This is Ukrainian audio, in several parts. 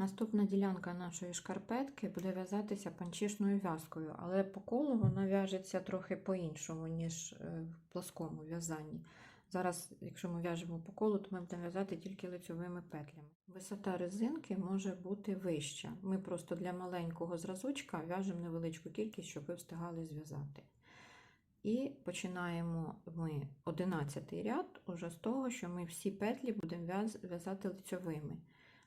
Наступна ділянка нашої шкарпетки буде в'язатися панчішною в'язкою, але по колу вона в'яжеться трохи по-іншому, ніж е, в плоскому в'язанні. Зараз, якщо ми в'яжемо по колу, то ми будемо в'язати тільки лицьовими петлями. Висота резинки може бути вища. Ми просто для маленького зразочка в'яжемо невеличку кількість, щоб ви встигали зв'язати. І починаємо ми 11 ряд уже з того, що ми всі петлі будемо в'язати лицьовими.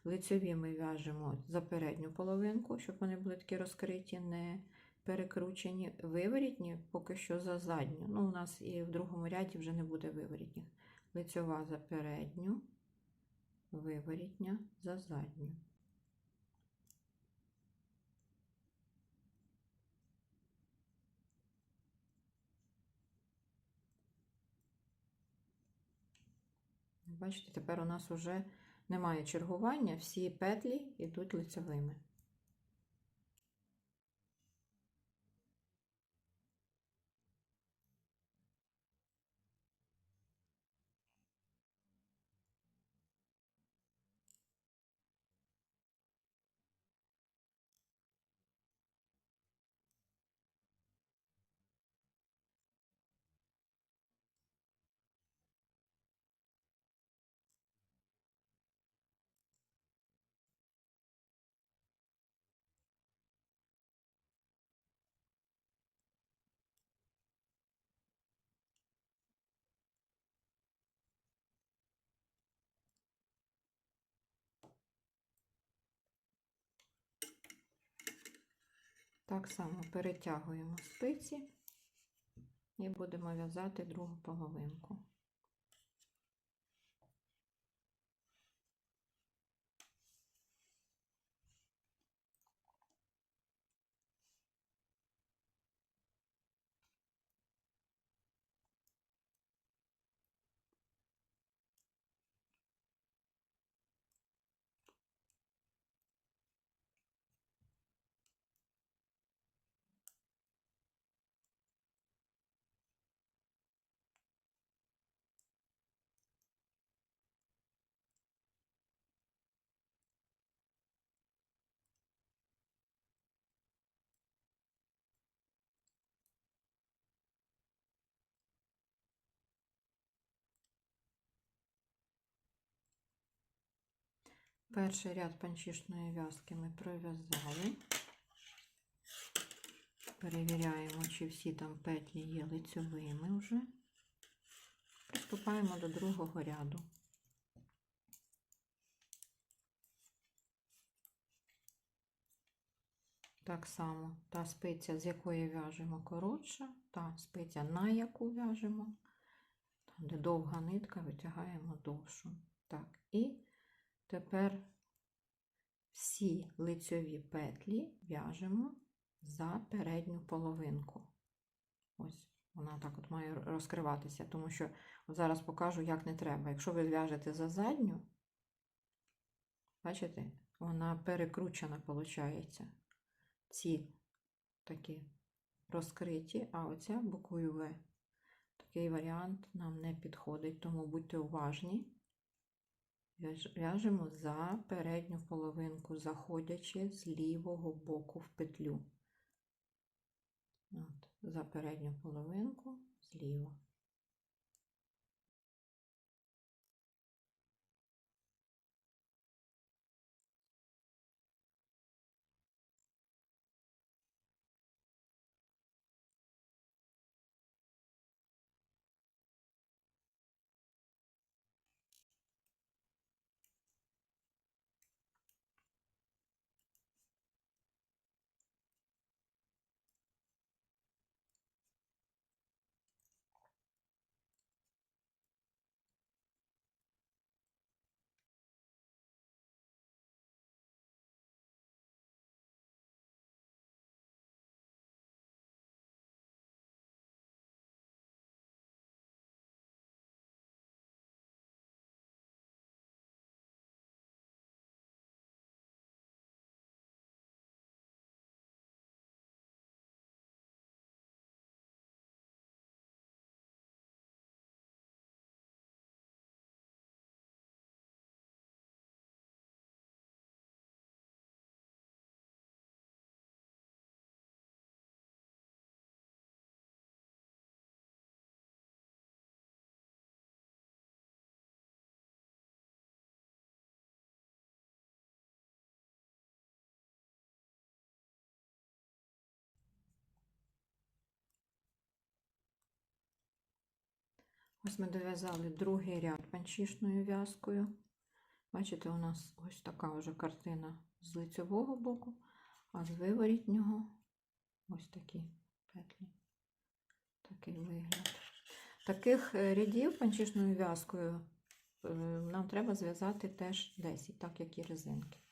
Лицьові ми в'яжемо за передню половинку, щоб вони були такі розкриті, не перекручені. Виворітні поки що за задню. Ну, у нас і в другому ряді вже не буде виворітніх. Лицьова за передню, виворітня за задню. Бачите, тепер у нас вже немає чергування, всі петлі йдуть лицевими. Так само перетягуємо спиці і будемо в'язати другу половинку. Перший ряд панчішної в'язки ми пров'язали. Перевіряємо, чи всі там петлі є лицьовими вже. Приступаємо до другого ряду. Так само та спиця, з якої в'яжемо коротша, та спиця, на яку в'яжемо, там, де довга нитка, витягаємо довшу. Так, і тепер всі лицьові петлі в'яжемо за передню половинку. Ось вона так от має розкриватися, тому що зараз покажу, як не треба. Якщо ви в'яжете за задню, бачите, вона перекручена, виходить. Ці такі розкриті, а оця буквою В. Такий варіант нам не підходить, тому будьте уважні. В'яж- В'яжемо за передню половинку, заходячи з лівого боку в петлю. От, за передню половинку зліва. Ось ми дов'язали другий ряд панчішною в'язкою. Бачите, у нас ось така вже картина з лицевого боку, а з виворітнього ось такі петлі. Такий вигляд. Таких е, рядів панчішною в'язкою е, нам треба зв'язати теж 10, так як і резинки.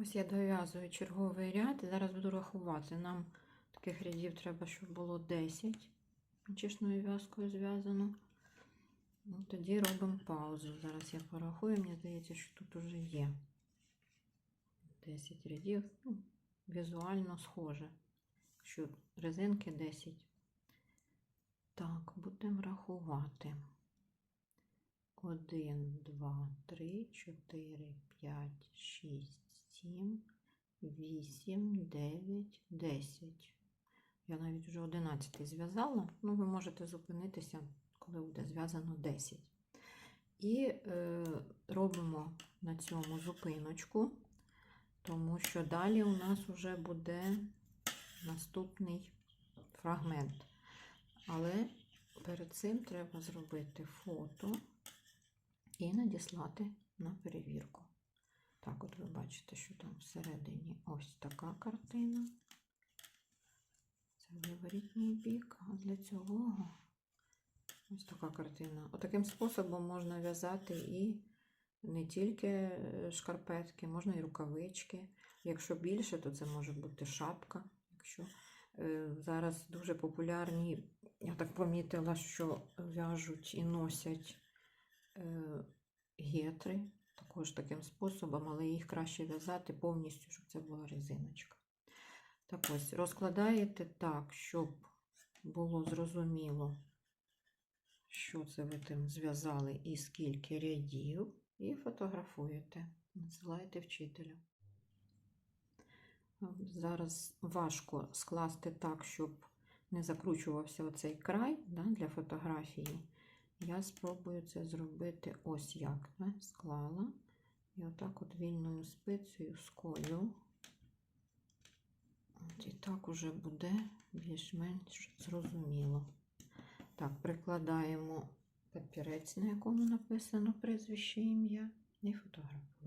Ось я дов'язую черговий ряд і зараз буду рахувати. Нам таких рядів треба, щоб було 10 чешною в'язкою зв'язано. Ну, тоді робимо паузу. Зараз я порахую, мені здається, що тут уже є 10 рядів. Ну, візуально схоже. Якщо резинки 10. Так, будемо рахувати. 1, 2, 3, 4, 5, 6, 7, 8, 9, 10. Я навіть вже 11 зв'язала. Ну, ви можете зупинитися, коли буде зв'язано 10. І е, робимо на цьому зупиночку, тому що далі у нас вже буде наступний фрагмент. Але перед цим треба зробити фото і надіслати на перевірку. Так, от ви бачите, що там всередині ось така картина. Це виворітній бік, а для цього ось така картина. Отаким способом можна в'язати і не тільки е, шкарпетки, можна і рукавички. Якщо більше, то це може бути шапка. Якщо е, зараз дуже популярні, я так помітила, що в'яжуть і носять е, гетри також таким способом, але їх краще в'язати повністю, щоб це була резиночка. Так ось, розкладаєте так, щоб було зрозуміло, що це ви там зв'язали і скільки рядів, і фотографуєте, надсилаєте вчителю. Зараз важко скласти так, щоб не закручувався оцей край да, для фотографії. Я спробую це зробити ось як. Да? Склала. І отак от вільною спицею сколю. От І так уже буде більш-менш зрозуміло. Так, прикладаємо папірець, на якому написано прізвище ім'я. і фотографуємо.